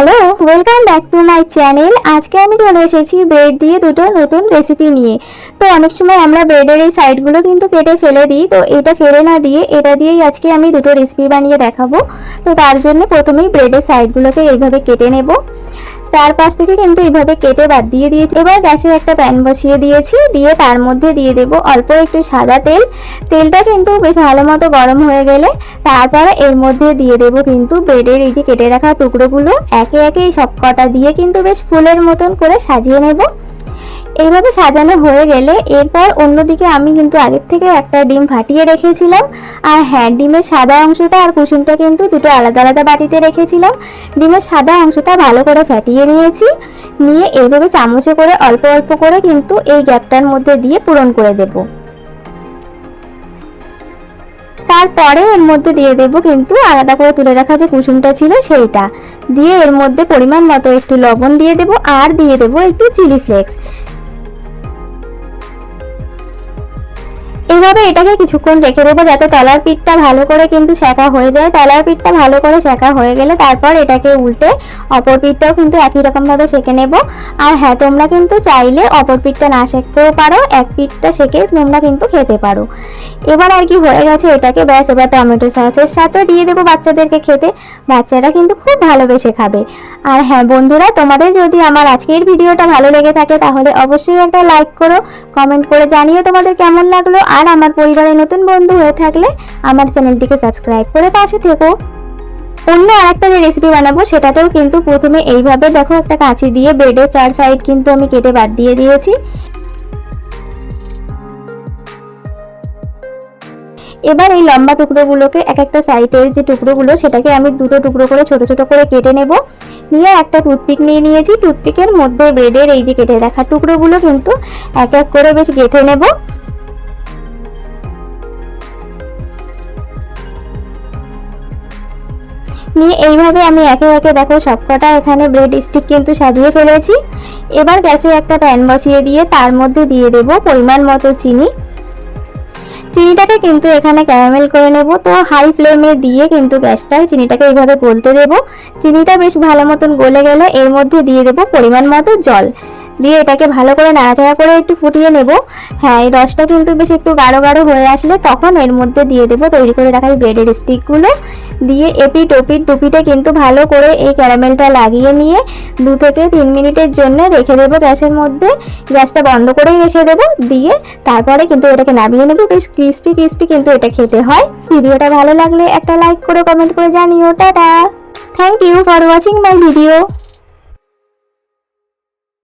Hello welcome back to my channel আজকে আমি চলে এসেছি ব্রেড দিয়ে দুটো নতুন রেসিপি নিয়ে। তো অনেক সময় আমরা ব্রেডের এই সাইডগুলো কিন্তু কেটে ফেলে দিই, তো এটা ফেলে না দিয়ে এটা দিয়েই আজকে আমি দুটো রেসিপি বানিয়ে দেখাবো। তো তার জন্য প্রথমেই ব্রেডের সাইডগুলোকে এইভাবে কেটে নেব। চার পাশ থেকে কিন্তু এইভাবে কেটে বাদ দিয়ে দিয়েছি। এবার গ্যাসে একটা প্যান বসিয়ে দিয়েছি। দিয়ে তার মধ্যে দিয়ে দেব অল্প একটু সাদা তেল। তেলটা কিন্তু বেশ ভালো মতো গরম হয়ে গেলে তারপরে এর মধ্যে দিয়ে দেব কিন্তু ব্রেডের এই যে কেটে রাখা টুকরোগুলো, একে একে সব কটা দিয়ে কিন্তু বেশ ফুলের মতন করে সাজিয়ে নেব। এইভাবে সাজানো হয়ে গেলে এরপর অন্যদিকে আমি কিন্তু আগের থেকে একটা ডিম ফাটিয়ে রেখেছিলাম। আর হ্যাঁ ডিমের সাদা অংশটা আর কুসুমটা কিন্তু দুটো আলাদা আলাদা বাটিতে রেখেছিলাম। ডিমের সাদা অংশটা ভালো করে ফাটিয়ে নিয়েছি। নিয়ে এইভাবে চামচে করে অল্প অল্প করে কিন্তু এই গ্যাপটার মধ্যে দিয়ে পূরণ করে দেব। তারপরে এর মধ্যে দিয়ে দেব কিন্তু আলাদা করে তুলে রাখা যে কুসুমটা ছিল সেইটা। দিয়ে এর মধ্যে পরিমাণ মতো একটু লবণ দিয়ে দেব আর দিয়ে দেব একটু চিলি ফ্লেক্স। এইভাবে এটাকে কিছুক্ষণ রেখে দেবো যাতে তলার পিঠটা ভালো করে কিন্তু সেঁকা হয়ে যায়। তলার পিঠটা ভালো করে সেঁকা হয়ে গেলে তারপর এটাকে উল্টে অপর পিঠটাও কিন্তু একই রকমভাবে সেঁকে নেব। আর হ্যাঁ তোমরা কিন্তু চাইলে অপর পিঠটা না সেঁকতেও পারো, এক পিঠটা সেঁকে তোমরা কিন্তু খেতে পারো। এবার আর কি হয়ে গেছে এটাকে, ব্যাস, এবার টমেটো সসের সাথে দিয়ে দেবো বাচ্চাদেরকে খেতে। বাচ্চারা কিন্তু খুব ভালোবেসে খাবে। আর হ্যাঁ বন্ধুরা, তোমাদের যদি আমার আজকের ভিডিওটা ভালো লেগে থাকে তাহলে অবশ্যই একটা লাইক করো, কমেন্ট করে জানিও তোমাদের কেমন লাগল। আর আমার পরিবারের নতুন বন্ধু হয়ে থাকলে আমার চ্যানেলটিকে সাবস্ক্রাইব করে পাশে থেকো। অন্য আরেকটা যে রেসিপি বানাবো, সেটাতেও কিন্তু প্রথমে এইভাবে দেখো, একটা কাঁচি দিয়ে ব্রেডের চার সাইড কিন্তু আমি কেটে বাদ দিয়ে দিয়েছি। এবার এই লম্বা টুকরোগুলোকে এক একটা সাইডের যে টুকরোগুলো, সেটাকে আমি দুটো টুকরো করে ছোট ছোট করে কেটে নেব। নিয়ে একটা টুথপিক নিয়ে নিয়েছি। টুথপিকের মধ্যে ব্রেডের এই যে কেটে রাখা টুকরোগুলো কিন্তু এক এক করে বেশ গেঁথে নেব। নিয়ে এইভাবে আমি একে একে দেখো সবকটা এখানে ব্রেড স্টিক কিন্তু সাজিয়ে ফেলেছি। এবার গ্যাসে একটা প্যান বসিয়ে দিয়ে তার মধ্যে দিয়ে দেব পরিমাণ মতো চিনি। চিনিটাকে কিন্তু এখানে ক্যারামেল করে নেব। তো হাই ফ্লেমে দিয়ে কিন্তু গ্যাসটায় চিনিটাকে এইভাবে গলতে দেব। চিনিটা বেশ ভালো মতন গলে গেলে। এর মধ্যে দিয়ে দেব পরিমাণ মতো জল। দিয়ে এটাকে ভালো করে নাড়াচাড়া করে একটু ফুটিয়ে নেব। হ্যাঁ এই রসটা কিন্তু বেশ একটু গাঢ় গাঢ় হয়ে আসলে তখন এর মধ্যে দিয়ে দেব তৈরি করে রাখা এই ব্রেডের স্টিকগুলো দিয়ে এপি ওপিট টুপিটা কিন্তু ভালো করে এই ক্যারামেলটা লাগিয়ে নিয়ে দু থেকে তিন মিনিটের জন্য রেখে দেবো গ্যাসের মধ্যে। গ্যাসটা বন্ধ করেই রেখে দেবো। দিয়ে তারপরে কিন্তু এটাকে নামিয়ে নেব। বেশ ক্রিস্পি ক্রিস্পি কিন্তু এটা খেতে হয়। ভিডিওটা ভালো লাগলে একটা লাইক করে কমেন্ট করে জানিও। Tata. Thank you for watching my video